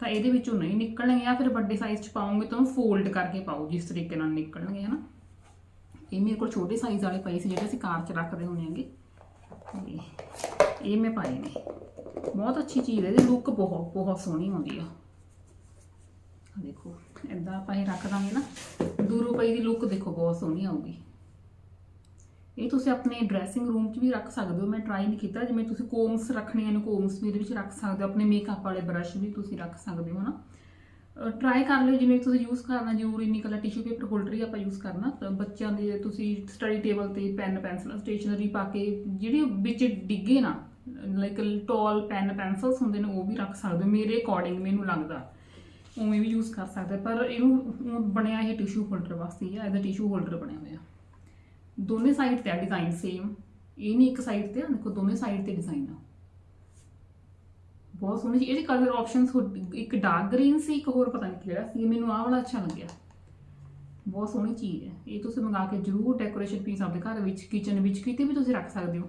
ਤਾਂ ਇਹਦੇ ਵਿੱਚੋਂ ਨਹੀਂ ਨਿਕਲਣਗੇ, ਜਾਂ ਫਿਰ ਵੱਡੇ ਸਾਈਜ਼ 'ਚ ਪਾਉਂਗੇ ਤਾਂ ਫੋਲਡ ਕਰਕੇ ਪਾਓ, ਜਿਸ ਤਰੀਕੇ ਨਾਲ ਨਿਕਲਣਗੇ, ਹਨਾ। ਇਹ ਮੇਰੇ ਕੋਲ ਛੋਟੇ ਸਾਈਜ਼ ਵਾਲੇ ਪਏ ਸੀ, ਜਿਹੜੇ ਅਸੀਂ ਕਾਰ 'ਚ ਰੱਖਦੇ ਹੁੰਦੇ ਆਂਗੇ ਇਹ ਮੈਂ ਪਾਏ ਨੇ। ਬਹੁਤ ਅੱਛੀ ਚੀਜ਼ ਹੈ, ਇਹਦੀ ਲੁੱਕ ਬਹੁਤ ਬਹੁਤ ਸੋਹਣੀ ਆਉਂਦੀ ਆ। ਆ ਦੇਖੋ ਇਦਾਂ ਆਪਾਂ ਇਹ ਰੱਖ ਦਾਂਗੇ ਨਾ, ਦੂਰੋਂ ਪਈ ਦੀ ਲੁੱਕ ਦੇਖੋ ਬਹੁਤ ਸੋਹਣੀ ਆਊਗੀ। ਇਹ ਤੁਸੀਂ ਆਪਣੇ ਡਰੈਸਿੰਗ ਰੂਮ 'ਚ ਵੀ ਰੱਖ ਸਕਦੇ ਹੋ, ਮੈਂ ਟਰਾਈ ਨਹੀਂ ਕੀਤਾ, ਜਿਵੇਂ ਤੁਸੀਂ ਕੋਮਸ ਰੱਖਣੀਆਂ ਨੇ ਕੋਮਸ ਵੀ ਇਹਦੇ ਵਿੱਚ ਰੱਖ ਸਕਦੇ ਹੋ, ਆਪਣੇ ਮੇਕਅਪ ਵਾਲੇ ਬ੍ਰਸ਼ ਵੀ ਤੁਸੀਂ ਰੱਖ ਸਕਦੇ ਹੋ ਨਾ। ਟਰਾਈ ਕਰ ਲਿਓ, ਜਿਵੇਂ ਤੁਸੀਂ ਯੂਜ਼ ਕਰਨਾ, ਜ਼ਰੂਰੀ ਨਹੀਂ ਕੱਲਾ ਟਿਸ਼ੂ ਪੇਪਰ ਹੋਲਡਰ ਹੀ ਆਪਾਂ ਯੂਜ਼ ਕਰਨਾ, ਤਾਂ ਬੱਚਿਆਂ ਦੇ ਤੁਸੀਂ ਸਟੱਡੀ ਟੇਬਲ ਤੇ ਪੈਨ ਪੈਨਸਲ ਸਟੇਸ਼ਨਰੀ ਪਾ ਕੇ, ਜਿਹੜੀ ਵਿੱਚ ਡਿੱਗੇ ਨਾ ਲਾਈਕ ਟੋਲ ਪੈਨ ਪੈਨਸਲਸ ਹੁੰਦੇ ਨੇ, ਉਹ ਵੀ ਰੱਖ ਸਕਦੇ ਹੋ, ਮੇਰੇ ਅਕੋਰਡਿੰਗ ਮੈਨੂੰ ਲੱਗਦਾ। ਉਵੇਂ ਵੀ ਯੂਜ਼ ਕਰ ਸਕਦੇ ਪਰ ਇਹਨੂੰ ਬਣਿਆ ਇਹ ਟਿਸ਼ੂ ਹੋਲਡਰ ਵਾਸਤੇ ਹੀ ਆ, ਇਹਦਾ ਟਿਸ਼ੂ ਹੋਲਡਰ ਬਣਿਆ ਹੋਇਆ। ਦੋਨੇ ਸਾਈਡ ਤੇ ਆ ਡਿਜ਼ਾਈਨ ਸੇਮ ਇਹ ਨਹੀਂ ਇੱਕ ਸਾਈਡ ਤੇ ਆ, ਦੇਖੋ ਦੋਨੇ ਸਾਈਡ ਤੇ ਡਿਜ਼ਾਈਨ ਆ। ਬਹੁਤ ਸੋਹਣੀ ਜੀ ਇਹਦੇ ਕਲਰ ਆਪਸ਼ਨਸ ਇੱਕ ਡਾਰਕ ਗ੍ਰੀਨ ਸੀ, ਇੱਕ ਹੋਰ ਪਤਾ ਨਹੀਂ ਕਿਹੜਾ ਸੀ, ਮੈਨੂੰ ਆਹ ਵਾਲਾ ਅੱਛਾ ਲੱਗਿਆ। ਬਹੁਤ ਸੋਹਣੀ ਚੀਜ਼ ਹੈ, ਇਹ ਤੁਸੀਂ ਮੰਗਾ ਕੇ ਜ਼ਰੂਰ ਡੈਕੋਰੇਸ਼ਨ ਪੀਸ ਆਪਣੇ ਘਰ ਵਿੱਚ ਕਿਚਨ ਵਿੱਚ ਕਿਤੇ ਵੀ ਤੁਸੀਂ ਰੱਖ ਸਕਦੇ ਹੋ।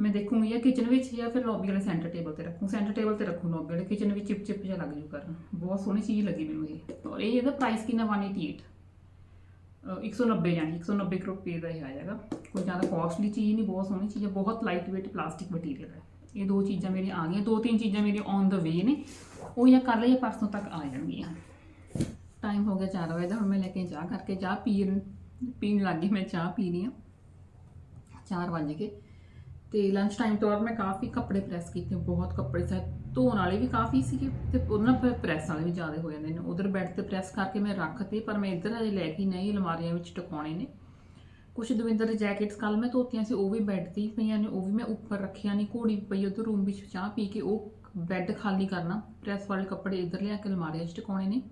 ਮੈਂ ਦੇਖੂੰਗੀ ਜਾਂ ਕਿਚਨ ਵਿੱਚ ਜਾਂ ਫਿਰ ਲੌਬੀ ਵਾਲੇ ਸੈਂਟਰ ਟੇਬਲ ਤੇ ਰੱਖੂੰ। ਸੈਂਟਰ ਟੇਬਲ ਤੇ ਰੱਖੂੰ ਲੌਬੀ ਵਾਲੇ। ਕਿਚਨ ਵਿੱਚ ਚਿਪ ਚਿਪ ਜਿਹਾ ਲੱਗ ਜੂ ਕਰਨ। ਬਹੁਤ ਸੋਹਣੀ ਚੀਜ਼ ਲੱਗੀ ਮੈਨੂੰ ਇਹ। ਔਰ ਇਹ ਇਹਦਾ ਪ੍ਰਾਈਸ ਕਿੰਨਾ 188 ਅਹ 190 ਜਾਨੀ 190 ਕੁ ਰੁਪਏ ਦਾ ਇਹ ਆ ਜਾਏਗਾ। ਕੋਈ ਜ਼ਿਆਦਾ ਕਾਸਟਲੀ ਚੀਜ਼ ਨਹੀਂ, ਬਹੁਤ ਸੋਹਣੀ ਚੀਜ਼ ਹੈ ਬਹੁਤ ਲਾਈਟ weight ਪਲਾਸਟਿਕ ਮਟੀਰੀਅਲ ਹੈ। ਇਹ ਦੋ ਚੀਜ਼ਾਂ ਮੇਰੀਆਂ ਆ ਗਈਆਂ। ਦੋ ਤਿੰਨ ਚੀਜ਼ਾਂ ਮੇਰੀਆਂ ਔਨ ਦ ਵੇ ਨੇ। ਉਹ ਜਾਂ ਕੱਲ੍ਹ ਜਾਂ ਪਰਸੋਂ ਤੱਕ ਆ ਜਾਣਗੀਆਂ। ਟਾਈਮ ਹੋ ਗਿਆ 4 ਵਜੇ ਦਾ, ਹੁਣ ਮੈਂ ਲੈ ਕੇ ਚਾਹ ਕਰਕੇ ਚਾਹ ਪੀਣ ਪੀਣ ਲੱਗ ਗਈ। ਮੈਂ ਚਾਹ ਪੀ ਰਹੀ ਹਾਂ। 4 ਵਜੇ ਕੇ ਤੇ ਲੰਚ ਟਾਈਮ ਤੋਂ ਬਾਅਦ ਮੈਂ ਕਾਫੀ ਕੱਪੜੇ ਪ੍ਰੈਸ ਕੀਤੇ, ਬਹੁਤ ਕੱਪੜੇ ਸਾ ਧੋਣ ਵਾਲੇ ਵੀ ਕਾਫੀ ਸੀਗੇ ਤੇ ਉਹਨਾਂ ਪਰ ਪ੍ਰੈਸ ਵਾਲੇ ਵੀ ਜ਼ਿਆਦਾ ਹੋ ਜਾਂਦੇ ਨੇ। ਉਧਰ ਬੈੱਡ ਤੇ ਪ੍ਰੈਸ ਕਰਕੇ ਮੈਂ ਰੱਖਤੇ, ਪਰ ਮੈਂ ਇੱਧਰ ਅਜੇ ਲੈ ਕੇ ਨਹੀਂ, ਅਲਮਾਰੀਆਂ ਵਿੱਚ ਟਿਕਾਉਣੇ ਨੇ। ਕੁਝ ਦਵਿੰਦਰ ਦੇ ਜੈਕਟਸ ਕੱਲ ਮੈਂ ਧੋਤੀਆਂ ਸੀ, ਉਹ ਵੀ ਬੈੱਡ ਤੇ ਪਈਆਂ ਨੇ, ਉਹ ਵੀ ਮੈਂ ਉੱਪਰ ਰੱਖੀਆਂ ਨਹੀਂ ਘੋੜੀ ਪਈ ਉਧਰ ਰੂਮ ਵਿੱਚ ਚਾਹ ਪੀ ਕੇ, ਉਹ ਬੈੱਡ ਖਾਲੀ ਕਰਨਾ ਪ੍ਰੈਸ ਵਾਲੇ ਕੱਪੜੇ ਇੱਧਰ ਲਿਆ ਕੇ ਅਲਮਾਰੀਆਂ 'ਚ ਟਿਕਾਉਣੇ ਨੇ।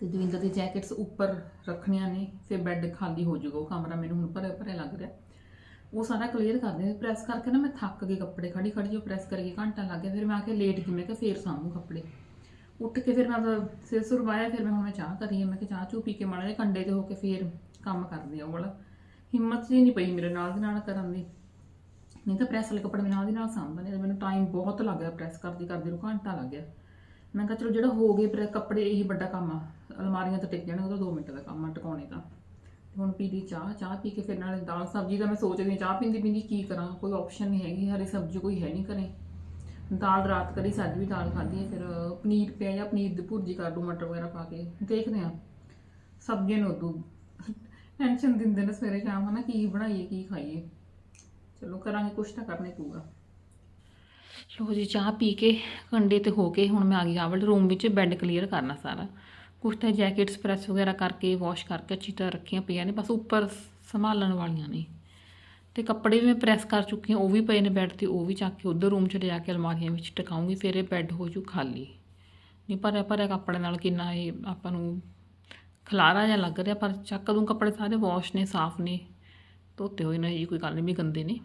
ਤੇ ਦਵਿੰਦਰ ਦੀ ਜੈਕਟਸ ਉੱਪਰ ਰੱਖਣੀਆਂ ਨੇ, ਫਿਰ ਬੈੱਡ ਖਾਲੀ ਹੋ ਜਾਊਗਾ, ਉਹ ਕਮਰਾ ਮੈਨੂੰ ਹੁਣ ਭਰਿਆ ਭਰਿਆ ਲੱਗ ਰਿਹਾ। ਉਹ ਸਾਰਾ ਕਲੀਅਰ ਕਰਦੇ ਪ੍ਰੈਸ ਕਰਕੇ ਨਾ ਮੈਂ ਥੱਕ ਗਈ ਕੱਪੜੇ ਖੜੀ ਖੜੀ ਜੋ ਪ੍ਰੈਸ ਕਰਕੇ ਘੰਟਾ ਲੱਗ ਗਿਆ, ਫਿਰ ਮੈਂ ਆ ਕੇ ਲੇਟ ਗਈ ਮੈਂ ਕਿਹਾ ਫੇਰ ਸਾਂਭੂ ਕੱਪੜੇ। ਉੱਠ ਕੇ ਫਿਰ ਮੈਂ ਸਿਰ ਸੁਰ ਵਾਇਆ ਫਿਰ ਮੈਂ ਹੁਣ ਮੈਂ ਚਾਹ ਕਰੀ ਮੈਂ ਕਿਹਾ ਚਾਹ ਚੂ ਪੀ ਕੇ ਮਾੜਾ ਜਿਹਾ ਕੰਡੇ ਤੇ ਹੋ ਕੇ ਫੇਰ ਕੰਮ ਕਰਦੇ ਆ ਉਹ ਵਾਲਾ। ਹਿੰਮਤ ਜੀ ਨਹੀਂ ਪਈ ਮੇਰੇ ਨਾਲ ਦੀ ਨਾਲ ਕਰਨ ਦੀ। ਨਹੀਂ ਤਾਂ ਪ੍ਰੈਸ ਵਾਲੇ ਕੱਪੜੇ ਮੈਂ ਨਾਲ ਦੀ ਨਾਲ ਸਾਂਭਣੇ ਮੈਨੂੰ ਟਾਈਮ ਬਹੁਤ ਲੱਗ ਗਿਆ ਪ੍ਰੈਸ ਕਰਦੀ ਕਰਦੀ ਨੂੰ, ਘੰਟਾ ਲੱਗ ਗਿਆ। ਮੈਂ ਕਿਹਾ ਚਲੋ ਜਿਹੜਾ ਹੋ ਗਏ ਕੱਪੜੇ ਇਹੀ ਵੱਡਾ ਕੰਮ ਆ, ਅਲਮਾਰੀਆਂ ਤੇ ਟਿਕ ਜਾਣਗੇ ਉਹ ਤਾਂ 2 ਮਿੰਟ ਦਾ ਕੰਮ ਆ ਟਿਕਾਉਣੇ ਦਾ ਹੁਣ ਪੀ ਲਈ ਚਾਹ ਚਾਹ ਪੀ ਕੇ ਫਿਰ ਨਾਲੇ ਦਾਲ ਸਬਜ਼ੀ ਦਾ ਮੈਂ ਸੋਚਦੀ ਹਾਂ, ਚਾਹ ਪੀਂਦੀ ਪੀਂਦੀ ਕੀ ਕਰਾਂ? ਕੋਈ ਆਪਸ਼ਨ ਨਹੀਂ ਹੈਗੀ, ਹਰੀ ਸਬਜ਼ੀ ਕੋਈ ਹੈ ਨਹੀਂ ਘਰੇ। ਦਾਲ ਰਾਤ ਕਰੀ ਸੱਜ ਵੀ ਦਾਲ ਖਾਧੀ ਹੈ, ਫਿਰ ਪਨੀਰ ਪਿਆ ਜਾਂ ਪਨੀਰ ਦੀ ਭੁਰਜੀ ਕਰ ਦੂ ਮਟਰ ਵਗੈਰਾ ਪਾ ਕੇ। ਦੇਖਦੇ ਆ ਸਬਜ਼ੀਆਂ ਨੂੰ ਉਦੋਂ ਟੈਨਸ਼ਨ ਦਿੰਦੇ ਨੇ ਸਵੇਰੇ ਸ਼ਾਮ, ਹਨਾ, ਕੀ ਬਣਾਈਏ, ਕੀ ਖਾਈਏ। ਚਲੋ, ਕਰਾਂਗੇ, ਕੁਛ ਤਾਂ ਕਰਨੇ ਹੀ ਪਊਗਾ। ਲੋ ਜੀ, ਚਾਹ ਪੀ ਕੇ, ਕੰਡੇ ਤੇ ਹੋ ਕੇ ਹੁਣ ਮੈਂ ਆ ਗਈ, ਆਵਲ ਰੂਮ ਵਿੱਚ ਬੈੱਡ ਕਲੀਅਰ ਕਰਨਾ ਸਾਰਾ। ਕੁਛ ਤਾਂ ਜੈਕਟਸ ਪ੍ਰੈਸ ਵਗੈਰਾ ਕਰਕੇ, ਵਾਸ਼ ਕਰਕੇ ਅੱਛੀ ਤਰ੍ਹਾਂ ਰੱਖੀਆਂ ਪਈਆਂ ਨੇ, ਬਸ ਉੱਪਰ ਸੰਭਾਲਣ ਵਾਲੀਆਂ ਨੇ। ਤੇ ਕੱਪੜੇ ਵੀ ਮੈਂ ਪ੍ਰੈਸ ਕਰ ਚੁੱਕੀ ਹਾਂ, ਉਹ ਵੀ ਪਏ ਨੇ ਬੈੱਡ ਤੇ, ਉਹ ਵੀ ਚੱਕ ਕੇ ਉਧਰ ਰੂਮ 'ਚ ਲਿਜਾ ਕੇ ਅਲਮਾਰੀਆਂ ਵਿੱਚ ਟਿਕਾਉਂਗੀ ਫਿਰ ਇਹ ਬੈੱਡ ਹੋ ਜੂ ਖਾਲੀ। ਨਹੀਂ ਭਰਿਆ ਭਰਿਆ ਕੱਪੜੇ ਨਾਲ ਕਿੰਨਾ ਇਹ ਆਪਾਂ ਨੂੰ ਖਲਾਰਾ ਜਿਹਾ ਲੱਗ ਰਿਹਾ, ਪਰ ਚੱਕ ਦੂੰ ਕੱਪੜੇ ਸਾਰੇ, ਵਾਸ਼ ਨੇ, ਸਾਫ਼ ਨੇ, ਧੋਤੇ ਹੋਏ ਨੇ ਜੀ ਕੋਈ ਗੱਲ ਨਹੀਂ, ਵੀ ਗੰਦੇ ਨੇ।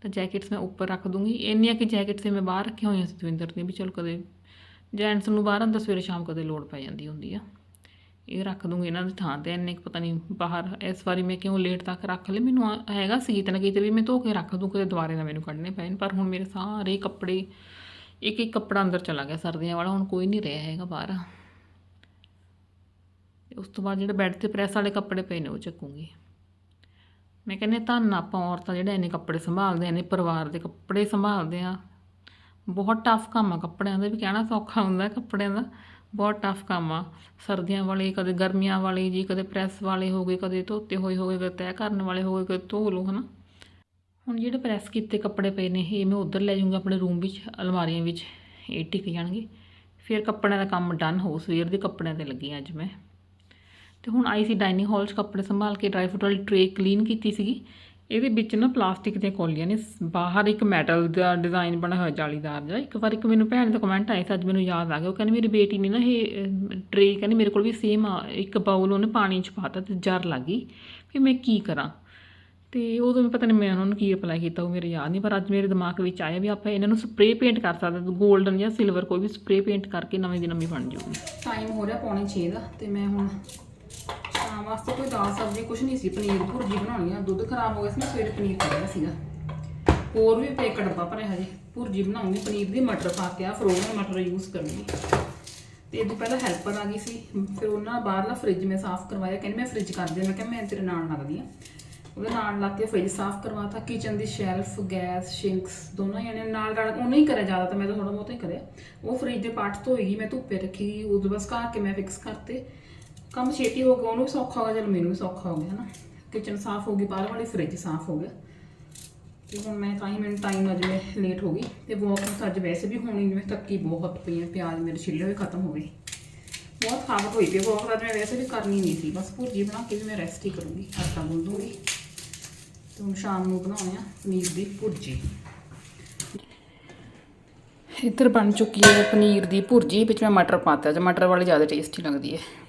ਤਾਂ ਜੈਕਟਸ ਮੈਂ ਉੱਪਰ ਰੱਖ ਦੂੰਗੀ, ਇੰਨੀਆਂ ਕਿ ਜੈਕਟਸ ਮੈਂ ਬਾਹਰ ਰੱਖੀਆਂ ਹੋਈਆਂ ਸੀ ਦਵਿੰਦਰ ਦੀਆਂ ਵੀ ਚਲ ਕਦੇ ਜੈਂਟਸ ਨੂੰ ਬਾਹਰ ਅੰਦਰ ਸਵੇਰੇ ਸ਼ਾਮ ਕਦੇ ਲੋੜ ਪੈ ਜਾਂਦੀ ਹੁੰਦੀ ਆ। ਇਹ ਰੱਖ ਦੂੰਗੀ ਇਹਨਾਂ ਦੀ ਥਾਂ ਤੇ, ਇੰਨੇ ਕੁ ਪਤਾ ਨਹੀਂ ਬਾਹਰ ਇਸ ਵਾਰੀ ਮੈਂ ਕਿਉਂ ਲੇਟ ਤੱਕ ਰੱਖ ਲਏ? ਮੈਨੂੰ ਆ- ਹੈਗਾ ਸੀ ਕਿਤੇ ਨਾ ਕਿਤੇ ਵੀ ਮੈਂ ਧੋ ਕੇ ਰੱਖ ਦੂੰ, ਕਦੇ ਦੁਬਾਰੇ ਨਾ ਮੈਨੂੰ ਕੱਢਣੇ ਪੈਣ, ਪਰ ਹੁਣ ਮੇਰੇ ਸਾਰੇ ਕੱਪੜੇ, ਇੱਕ ਇੱਕ ਕੱਪੜਾ ਅੰਦਰ ਚਲਾ ਗਿਆ ਸਰਦੀਆਂ ਵਾਲਾ, ਹੁਣ ਕੋਈ ਨਹੀਂ ਰਿਹਾ ਹੈਗਾ ਬਾਹਰ। ਉਸ ਤੋਂ ਬਾਅਦ ਜਿਹੜੇ ਬੈੱਡ ਤੇ ਪ੍ਰੈਸ ਵਾਲੇ ਕੱਪੜੇ ਪਏ ਨੇ, ਉਹ ਚੱਕੂੰਗੀ। ਮੈਂ ਕਹਿੰਦੀ ਧੰਨ ਆਪਾਂ ਔਰਤਾਂ ਜਿਹੜੇ ਇੰਨੇ ਕੱਪੜੇ ਸੰਭਾਲਦੇ ਨੇ ਪਰਿਵਾਰ ਦੇ ਕੱਪੜੇ ਸੰਭਾਲਦੇ ਆ ਬਹੁਤ ਟਫ ਕੰਮ ਆ ਕੱਪੜਿਆਂ ਦਾ ਵੀ ਕਹਿਣਾ ਸੌਖਾ ਹੁੰਦਾ ਕੱਪੜਿਆਂ ਦਾ, ਬਹੁਤ ਟਫ ਕੰਮ ਆ। ਸਰਦੀਆਂ ਵਾਲੇ, ਕਦੇ ਗਰਮੀਆਂ ਵਾਲੇ ਜੀ, ਕਦੇ ਪ੍ਰੈਸ ਵਾਲੇ ਹੋ ਗਏ, ਕਦੇ ਧੋਤੇ ਹੋਏ ਹੋ ਗਏ, ਕਦੇ ਤੈਅ ਕਰਨ ਵਾਲੇ ਹੋ ਗਏ, ਕਦੇ ਧੋ ਲਓ, ਹਨਾ। ਹੁਣ ਜਿਹੜੇ ਪ੍ਰੈਸ ਕੀਤੇ ਕੱਪੜੇ ਪਏ ਨੇ, ਇਹ ਮੈਂ ਉਧਰ ਲੈ ਜਾਊਂਗਾ ਆਪਣੇ ਰੂਮ ਵਿੱਚ, ਅਲਮਾਰੀਆਂ ਵਿੱਚ, ਇਹ ਟਿਕ ਜਾਣਗੇ। ਫਿਰ ਕੱਪੜਿਆਂ ਦਾ ਕੰਮ ਡਨ ਹੋ, ਸਵੇਰ ਦੇ ਕੱਪੜਿਆਂ ਤੇ ਲੱਗੀ ਅੱਜ ਮੈਂ। ਤੇ ਹੁਣ ਆਈ ਸੀ ਡਾਈਨਿੰਗ ਹਾਲ 'ਚ ਕੱਪੜੇ ਸੰਭਾਲ ਕੇ ਡਰਾਈ ਫਰੂਟ ਵਾਲੀ ਟਰੇ ਕਲੀਨ ਕੀਤੀ ਸੀਗੀ। ਇਹਦੇ ਵਿੱਚ ਨਾ ਪਲਾਸਟਿਕ ਦੀਆਂ ਕੌਲੀਆਂ ਨੇ, ਬਾਹਰ ਇੱਕ ਮੈਟਲ ਦਾ ਡਿਜ਼ਾਈਨ ਬਣਾ ਹੋਇਆ ਜਾਲੀਦਾਰ ਜਿਹਾ। ਇੱਕ ਵਾਰ ਇੱਕ ਮੈਨੂੰ ਭੈਣ ਦਾ ਕਮੈਂਟ ਆਇਆ ਸੀ, ਅੱਜ ਮੈਨੂੰ ਯਾਦ ਆ ਗਿਆ। ਉਹ ਕਹਿੰਦੀ, ਮੇਰੀ ਬੇਟੀ ਨੇ ਨਾ ਇਹ ਟਰੇ ਕਹਿੰਦੀ, ਮੇਰੇ ਕੋਲ ਵੀ ਸੇਮ ਆ। ਇੱਕ ਬਾਉਲ ਉਹਨੇ ਪਾਣੀ 'ਚ ਪਾਤਾ ਤੇ ਜਰ ਲੱਗ। ਗਈ ਵੀ ਮੈਂ ਕੀ ਕਰਾਂ? ਤੇ ਉਦੋਂ ਮੈਂ ਪਤਾ ਨਹੀਂ ਮੈਂ ਉਹਨਾਂ ਨੂੰ ਕੀ ਅਪਲਾਈ ਕੀਤਾ, ਉਹ ਮੇਰੇ ਯਾਦ ਨਹੀਂ ਪਰ ਅੱਜ ਮੇਰੇ ਦਿਮਾਗ ਵਿੱਚ ਆਇਆ ਵੀ ਆਪਾਂ ਇਹਨਾਂ ਨੂੰ ਸਪਰੇਅ ਪੇਂਟ ਕਰ ਸਕਦੇ 골ਡਨ ਜਾਂ ਸਿਲਵਰ ਕੋਈ ਵੀ ਸਪਰੇਅ ਪੇਂਟ ਕਰਕੇ ਨਵੇਂ ਦੀ ਨਵੀਂ ਬਣ ਜਾਊਗੀ। ਟਾਈਮ ਹੋ ਰਿਹਾ ਪੌਣੇ 6 ਦਾ ਤੇ ਮੈਂ ਹੁਣ ਸ਼ਾਮ ਵਾਸਤੇ ਕੋਈ ਦਾਲ, ਸਬਜ਼ੀ ਕੁਝ ਨਹੀਂ ਸੀ, ਪਨੀਰ ਭੁਰਜੀ ਬਣਾਉਣੀ ਆ, ਦੁੱਧ ਖਰਾਬ ਹੋ ਗਿਆ ਸੀ, ਮੈਂ ਸਵੇਰੇ ਪਨੀਰ ਕੱਢਿਆ ਸੀਗਾ। ਹੋਰ ਵੀ ਪੇ ਡੱਬਾ ਭਰਿਆ ਹਜੇ, ਭੁਰਜੀ ਬਣਾਉਂਗੀ, ਪਨੀਰ ਦੀ ਮਟਰ ਪਾ ਕੇ ਆ, ਫਰੋਜ਼ਨ ਮਟਰ ਯੂਜ਼ ਕਰਨੀ ਤੇ ਇਹ ਤੋਂ ਪਹਿਲਾਂ ਹੈਲਪਰ ਆ ਗਈ ਸੀ, ਫਿਰ ਉਹਨਾਂ ਬਾਹਰਲਾ ਫ੍ਰਿਜ ਮੈਂ ਸਾਫ਼ ਕਰਵਾਇਆ, ਕਹਿੰਦੀ ਮੈਂ ਫ੍ਰਿਜ ਕਰ ਦੇ ਮੈਂ ਕਿਹਾ ਮੈਂ ਤੇਰੇ ਨਾਲ ਲੱਗਦੀ ਆ। ਉਹਦੇ ਨਾਲ ਲੱਗ ਕੇ ਫ੍ਰਿਜ ਸਾਫ਼ ਕਰਵਾਤਾ ਕਿਚਨ ਦੀ ਸ਼ੈਲਫ ਗੈਸ ਸ਼ਿੰਕਸ ਦੋਨੋਂ ਜਣੇ ਨਾਲ ਰਲ, ਉਹਨੇ ਹੀ ਕਰਿਆ ਜ਼ਿਆਦਾ ਤਾਂ ਮੈਂ ਤਾਂ ਥੋੜਾ ਬਹੁਤਾ ਹੀ ਕਰਿਆ। ਉਹ ਫ੍ਰਿਜ ਦੇ ਪਾਠ ਧੋਈ ਗਈ ਮੈਂ ਧੁੱਪੇ ਰੱਖੀ ਉਸ ਤੋਂ ਬਸ ਘਰ ਕੇ ਮੈਂ ਫਿਕਸ ਕਰਤੇ। ਕੰਮ ਛੇਤੀ ਹੋ ਗਿਆ, ਉਹਨੂੰ ਵੀ ਸੌਖਾ ਹੋ ਗਿਆ ਚਲ ਮੈਨੂੰ ਵੀ ਸੌਖਾ ਹੋ ਗਿਆ, ਹਨਾ। ਕਿਚਨ ਸਾਫ਼ ਹੋ ਗਈ, ਬਾਹਰ ਵਾਲੀ ਫ੍ਰਿਜ ਸਾਫ਼ ਹੋ ਗਿਆ। ਤੇ ਹੁਣ ਮੈਂ ਤਾਂ ਹੀ ਮੈਨੂੰ ਟਾਈਮ ਅੱਜ ਮੈਂ ਲੇਟ ਹੋ ਗਈ। ਤੇ ਵਾਕ ਤਾਂ ਅੱਜ ਵੈਸੇ ਵੀ ਹੋਣੀ, ਜਿਵੇਂ ਤੱਕੀ ਬਹੁਤ ਪਈ ਹੈ ਪਿਆਜ਼ ਮੇਰੇ ਛਿੱਲੇ ਹੋਏ ਖਤਮ ਹੋ ਗਏ। ਬਹੁਤ ਥਕਾਵਟ ਹੋਈ ਪਈ ਵਾਕ ਤਾਂ ਮੈਂ ਵੈਸੇ ਵੀ ਕਰਨੀ ਨਹੀਂ ਸੀ। ਬਸ ਭੁਰਜੀ ਬਣਾ ਕੇ ਵੀ ਮੈਂ ਰੈਸਟ ਹੀ ਕਰੂੰਗੀ, ਆਟਾ ਗੁੰਨ ਦੂੰਗੀ। ਤੇ ਹੁਣ ਸ਼ਾਮ ਨੂੰ ਬਣਾਉਣੇ ਆ ਪਨੀਰ ਦੀ ਭੁਰਜੀ। ਇੱਧਰ ਬਣ ਚੁੱਕੀ ਹੈ ਪਨੀਰ ਦੀ ਭੁਰਜੀ, ਵਿੱਚ ਮੈਂ ਮਟਰ ਪਾਤਾ, ਜੇ ਮਟਰ ਵਾਲੀ ਜ਼ਿਆਦਾ ਟੇਸਟੀ ਲੱਗਦੀ ਹੈ।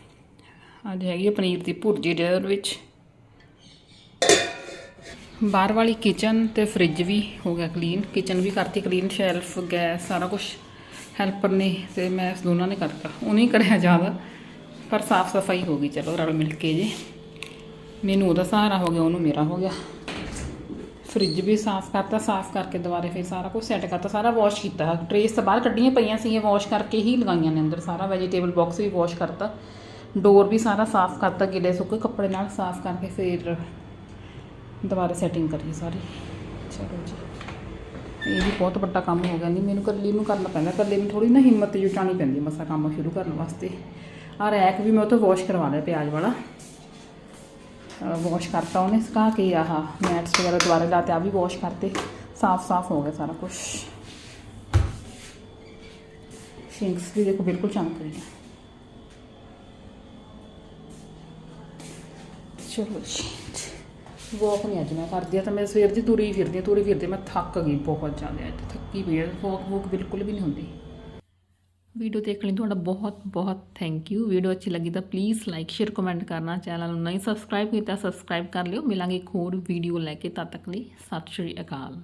ਅੱਜ ਹੈਗੀ ਹੈ ਪਨੀਰ ਦੀ ਭੁਰਜੀ ਜਿਹਦੇ ਵਿੱਚ। ਬਾਹਰ ਵਾਲੀ ਕਿਚਨ ਤੇ ਫ੍ਰਿਜ ਵੀ ਹੋ ਗਿਆ ਕਲੀਨ ਕਿਚਨ ਵੀ ਕਰਤੀ ਕਲੀਨ ਸ਼ੈਲਫ ਗੈਸ ਸਾਰਾ ਕੁਝ ਹੈਲਪਰ ਨੇ ਤੇ ਮੈਂ ਇਸ ਦੋਨਾਂ ਨੇ ਕਰਤਾ। ਉਹਨੇ ਹੀ ਕਰਿਆ ਜ਼ਿਆਦਾ। ਪਰ ਸਾਫ਼ ਸਫ਼ਾਈ ਹੋ ਗਈ, ਚਲੋ ਰਲ ਮਿਲ ਕੇ ਜੀ। ਮੈਨੂੰ ਉਹਦਾ ਸਹਾਰਾ ਹੋ ਗਿਆ, ਉਹਨੂੰ ਮੇਰਾ ਹੋ ਗਿਆ। ਫ੍ਰਿਜ ਵੀ ਸਾਫ਼ ਕਰਤਾ, ਸਾਫ਼ ਕਰਕੇ ਦੁਬਾਰੇ ਫਿਰ ਸਾਰਾ ਕੁਝ ਸੈੱਟ ਕਰਤਾ। ਸਾਰਾ ਵਾਸ਼ ਕੀਤਾ। ਟਰੇਸ ਤਾਂ ਬਾਹਰ ਕੱਢੀਆਂ ਪਈਆਂ ਸੀਗੀਆਂ ਵਾਸ਼ ਕਰਕੇ ਹੀ ਲਗਾਈਆਂ ਨੇ ਅੰਦਰ। ਸਾਰਾ ਵੈਜੀਟੇਬਲ ਬਾਕਸ ਵੀ ਵਾਸ਼ ਕਰਤਾ। ਡੋਰ ਵੀ ਸਾਰਾ ਸਾਫ਼ ਕਰਤਾ, ਗਿੱਲੇ ਸੁੱਕੇ ਕੱਪੜੇ ਨਾਲ ਸਾਫ਼ ਕਰਕੇ ਫਿਰ ਦੁਬਾਰਾ ਸੈਟਿੰਗ ਕਰੀ ਸਾਰੀ। ਚਲੋ ਜੀ। ਇਹ ਵੀ ਬਹੁਤ ਵੱਡਾ ਕੰਮ ਹੋ ਗਿਆ। ਨਹੀਂ, ਮੈਨੂੰ ਇਕੱਲੀ ਨੂੰ ਕਰਨਾ ਪੈਂਦਾ। ਇਕੱਲੇ ਨੂੰ ਥੋੜੀ ਨਾ ਹਿੰਮਤ ਜੁਟਾਣੀ ਪੈਂਦੀ, ਮਸਾ ਕੰਮ ਸ਼ੁਰੂ ਕਰਨ ਵਾਸਤੇ। ਆ ਰੈਕ ਵੀ ਮੈਂ ਉਹ ਤੋਂ ਵਾਸ਼ ਕਰਵਾ ਲਿਆ ਪਿਆਜ਼ ਵਾਲਾ। ਵਾਸ਼ ਕਰਤਾ ਉਹਨੇ, ਸੁਕਾ ਕੇ ਆਹ ਮੈਟਸ ਵਗੈਰਾ ਦੁਬਾਰਾ ਲਾਤੇ ਆ ਵੀ ਵਾਸ਼ ਕਰਤੇ। ਸਾਫ਼ ਸਾਫ਼ ਹੋ ਗਿਆ ਸਾਰਾ ਕੁਝ ਸਿੰਕਸ ਵੀ ਦੇਖੋ ਬਿਲਕੁਲ ਚਮਕ ਰਹੀ ਹੈ ਚਲੋ ਜੀ ਵਾਕ ਨਹੀਂ ਅੱਜ ਮੈਂ ਕਰਦੀ ਆ, ਤਾਂ ਮੈਂ ਸਵੇਰ ਦੀ ਤੁਰੀ ਫਿਰਦੀ ਹਾਂ ਤੁਰੀ ਫਿਰਦੀ ਮੈਂ ਥੱਕ ਗਈ ਬਹੁਤ ਜ਼ਿਆਦਾ ਅੱਜ, ਥੱਕੀ ਪਈ ਹੈ ਵਾਕ ਵੂਕ ਬਿਲਕੁਲ ਵੀ ਨਹੀਂ ਹੁੰਦੀ। ਵੀਡੀਓ ਦੇਖਣ ਲਈ ਤੁਹਾਡਾ ਬਹੁਤ ਬਹੁਤ ਥੈਂਕ ਯੂ ਵੀਡੀਓ ਅੱਛੀ ਲੱਗੀ ਤਾਂ ਪਲੀਜ਼ ਲਾਈਕ ਸ਼ੇਅਰ ਕਮੈਂਟ ਕਰਨਾ ਚੈਨਲ ਨੂੰ ਨਹੀਂ ਸਬਸਕ੍ਰਾਈਬ ਕੀਤਾ ਸਬਸਕ੍ਰਾਈਬ ਕਰ ਲਿਓ, ਮਿਲਾਂਗੇ ਇੱਕ ਹੋਰ ਵੀਡੀਓ ਲੈ ਕੇ, ਤਦ ਤੱਕ ਲਈ ਸਤਿ ਸ਼੍ਰੀ ਅਕਾਲ।